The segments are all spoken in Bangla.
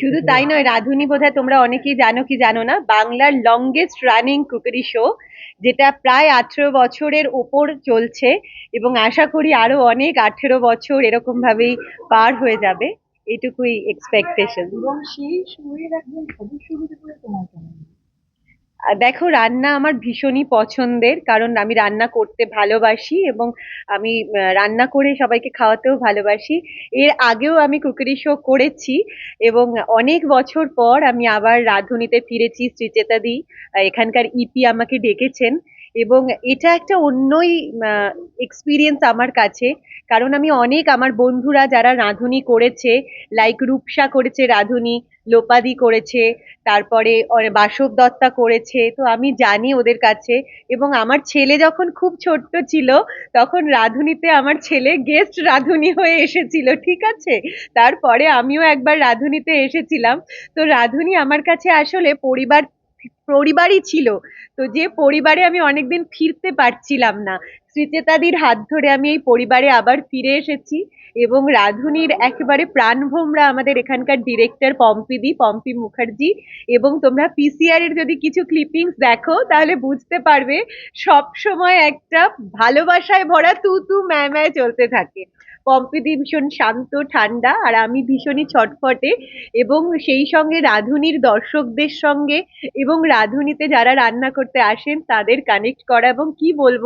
শুধু তাই নয় রাধুনি বোধহয় তোমরা অনেকেই জানো কি জানো না বাংলার লংগেস্ট রানিং কুকারি শো যেটা প্রায় আঠেরো বছরের ওপর চলছে এবং আশা করি আরও অনেক আঠেরো বছর এরকম ভাবেই পার হয়ে যাবে এটুকুই এক্সপেকটেশন এবং সেই শোয়ের একজন সদস্য তোমার কেমন দেখো, রান্না আমার ভীষণই পছন্দের, কারণ আমি রান্না করতে ভালোবাসি এবং আমি রান্না করে সবাইকে খাওয়াতেও ভালোবাসি। এর আগেও আমি কুকারি শো করেছি এবং অনেক বছর পর আমি আবার রাঁধুনিতে ফিরেছি, শ্রীচেতাদি এখানকার ইপি আমাকে ডেকেছেন। এবং এটা একটা অন্যই এক্সপিরিয়েন্স আমার কাছে। কারণ আমি অনেক আমার বন্ধুরা যারা রাঁধুনি করেছে লাইক রূপসা করেছে রাঁধুনি, লোপাদি করেছে, তারপরে বাসব দত্তা করেছে, তো আমি জানি ওদের কাছে। এবং আমার ছেলে যখন খুব ছোট্ট ছিল, তখন রাঁধুনিতে আমার ছেলে গেস্ট রাঁধুনি হয়ে এসেছিল, ঠিক আছে? তারপরে আমিও একবার রাঁধুনিতে এসেছিলাম। তো রাঁধুনি আমার কাছে আসলে পরিবার পরিবারই ছিল। তো যে পরিবারে আমি অনেকদিন ফিরতে পারছিলাম না শ্রীচেতাদির হাত ধরে আমি এই পরিবারে আবার ফিরে এসেছি এবং রাঁধুনির একেবারে প্রাণভোমরা আমাদের এখানকার ডিরেক্টর পম্পিদি পম্পি মুখার্জি এবং তোমরা পিসিআর এর যদি কিছু ক্লিপিংস দেখো, তাহলে বুঝতে পারবে সব সময় একটা ভালোবাসায় ভরা তু তু ম্যায় ম্যায় চলতে থাকে। পম্পিদি ভীষণ শান্ত, ঠান্ডা আর আমি ভীষণই ছটফটে এবং সেই সঙ্গে রাঁধুনির দর্শকদের সঙ্গে এবং রাঁধুনিতে যারা রান্না করতে আসেন, তাদের কানেক্ট করা এবং কি বলব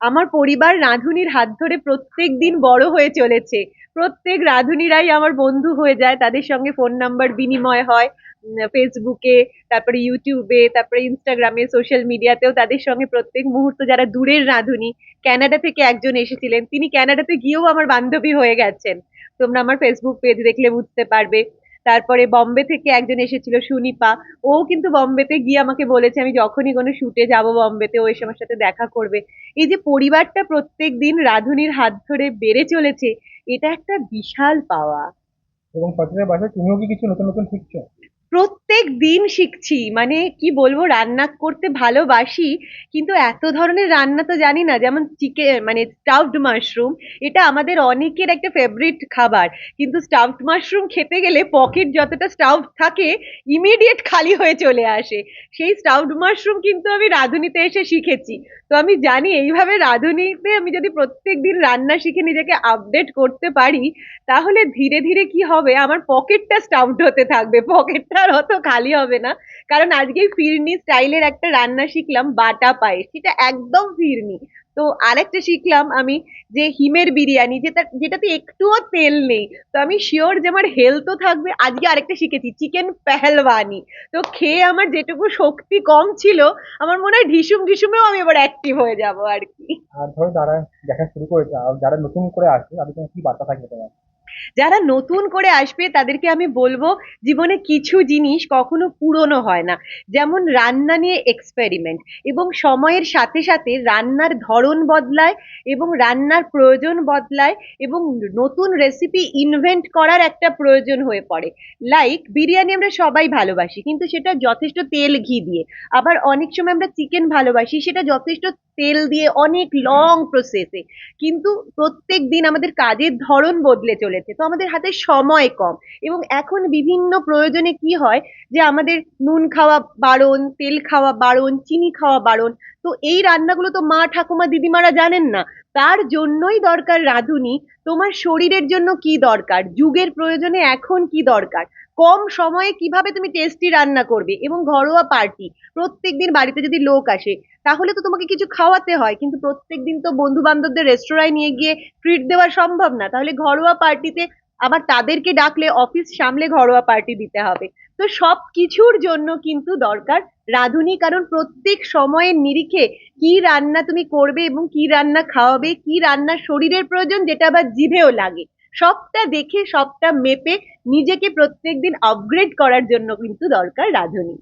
আমার পরিবার রাঁধুনির হাত ধরে প্রত্যেক দিন বড় হয়ে চলেছে। প্রত্যেক রাঁধুনিরাই আমার বন্ধু হয়ে যায়, তাদের সঙ্গে ফোন নাম্বার বিনিময় হয় ফেসবুকে, তারপরে ইউটিউবে তারপরে ইনস্টাগ্রামে সোশ্যাল মিডিয়াতেও তাদের সঙ্গে প্রত্যেক মুহূর্ত যারা দূরের রাঁধুনি ক্যানাডা থেকে একজন এসেছিলেন, তিনি ক্যানাডাতে গিয়েও আমার বান্ধবী হয়ে গেছেন। তোমরা আমার ফেসবুক পেজ দেখলে বুঝতে পারবে। তারপরে বম্বে থেকে একজন এসেছিল সুনিপা। ও কিন্তু বম্বেতে গিয়ে আমাকে বলেছে, আমি যখনই কোনো শুটে যাব বম্বেতে, ও এসে আমার সাথে দেখা করবে। এই যে পরিবারটা প্রত্যেক দিন রাধুনির হাত ধরে বেড়ে চলেছে, এটা একটা বিশাল পাওয়া। এবং সচিনের বাসায় তুমিও কি কিছু নতুন নতুন শিখছো? প্রত্যেক দিন শিখছি। মানে কি বলব, রান্না করতে ভালোবাসি, কিন্তু এত ধরনের রান্না তো জানি না, যেমন চিকেন মানে স্টাফড মাশরুম এটা আমাদের অনেকের একটা ফেভারিট খাবার। কিন্তু স্টাফড মাশরুম খেতে গেলে পকেট যতটা স্টাফড থাকে ইমিডিয়েট খালি হয়ে চলে আসে। সেই স্টাফড মাশরুম কিন্তু আমি রাঁধুনিতে এসে শিখেছি। তো আমি জানি এইভাবে রাঁধুনিতে আমি যদি প্রত্যেক দিন রান্না শিখে নিজেকে আপডেট করতে পারি, তাহলে ধীরে ধীরে কি হবে, আমার পকেটটা স্টাফড হতে থাকবে। পকেটটা আর অত খালি হবে না। কারণ আজকে ফিরনি স্টাইলের একটা রান্না শিখলাম, বাটা পায়েস। সেটা একদম ফিরনি। তো আরেকটা শিখলাম আমি যে হিমের বিরিয়ানি, যেটা, যেটাতে একটুও তেল নেই। তো আমি শিওর যে আমার হেলথও থাকবে। আজকে আরেকটা শিখেছি, চিকেন পেহেলওয়ানি। তো খেয়ে আমার যেটুকু শক্তি কম ছিল, আমার মনে হয় ঢিসুম ঢিসুমেও আমি এবার অ্যাক্টিভ হয়ে যাব আর কি। আর ধরো যারা দেখা শুরু করেছে যারা নতুন করে আসছে তাদের জন্য কি বার্তা থাকবে তোমার? যারা নতুন করে আসবে তাদেরকে আমি বলব, জীবনে কিছু জিনিস কখনো পুরনো হয় না। যেমন রান্না নিয়ে এক্সপেরিমেন্ট এবং সময়ের সাথে সাথে রান্নার ধরন বদলায় এবং রান্নার প্রয়োজন বদলায় এবং নতুন রেসিপি ইনভেন্ট করার একটা প্রয়োজন হয়ে পড়ে। লাইক বিরিয়ানি আমরা সবাই ভালোবাসি, কিন্তু সেটা যথেষ্ট তেল ঘি দিয়ে। আবার অনেক সময় আমরা চিকেন ভালোবাসি, সেটা যথেষ্ট তেল দিয়ে অনেক লং প্রসেসে কিন্তু প্রত্যেক দিন আমাদের কাজের ধরন বদলে চলেছে, তো আমাদের হাতে সময় কম। এবং এখন বিভিন্ন প্রয়োজনে কি হয় যে আমাদের নুন খাওয়া বারণ, তেল খাওয়া বারণ, চিনি খাওয়া বারণ তো এই রান্নাগুলো তো মা ঠাকুমা দিদিমারা জানেন না। তার জন্যই দরকার রাঁধুনি। তোমার শরীরের জন্য কি দরকার? যুগের প্রয়োজনে এখন কি দরকার? কম সময়ে কীভাবে তুমি টেস্টি রান্না করবে? এবং ঘরোয়া পার্টি প্রত্যেক দিন বাড়িতে যদি লোক আসে, তাহলে তো তোমাকে কিছু খাওয়াতে হয়। কিন্তু প্রত্যেক দিন তো বন্ধু বান্ধবদের রেস্তোরাঁয় নিয়ে গিয়ে ট্রিট দেওয়া সম্ভব না। তাহলে ঘরোয়া পার্টিতে আবার তাদেরকে ডাকলে অফিস সামলে ঘরোয়া পার্টি দিতে হবে। তো সব কিছুর জন্য কিন্তু দরকার রাঁধুনি, কারণ প্রত্যেক সময়ের নিরিখে কি রান্না তুমি করবে এবং কি রান্না খাওয়াবে, কি রান্না শরীরের প্রয়োজন যেটা আবার জিভেও লাগে। সবটা দেখে, সবটা মেপে নিজেকে প্রত্যেকদিন আপগ্রেড করার জন্য কিন্তু দরকার রাঁধুনি।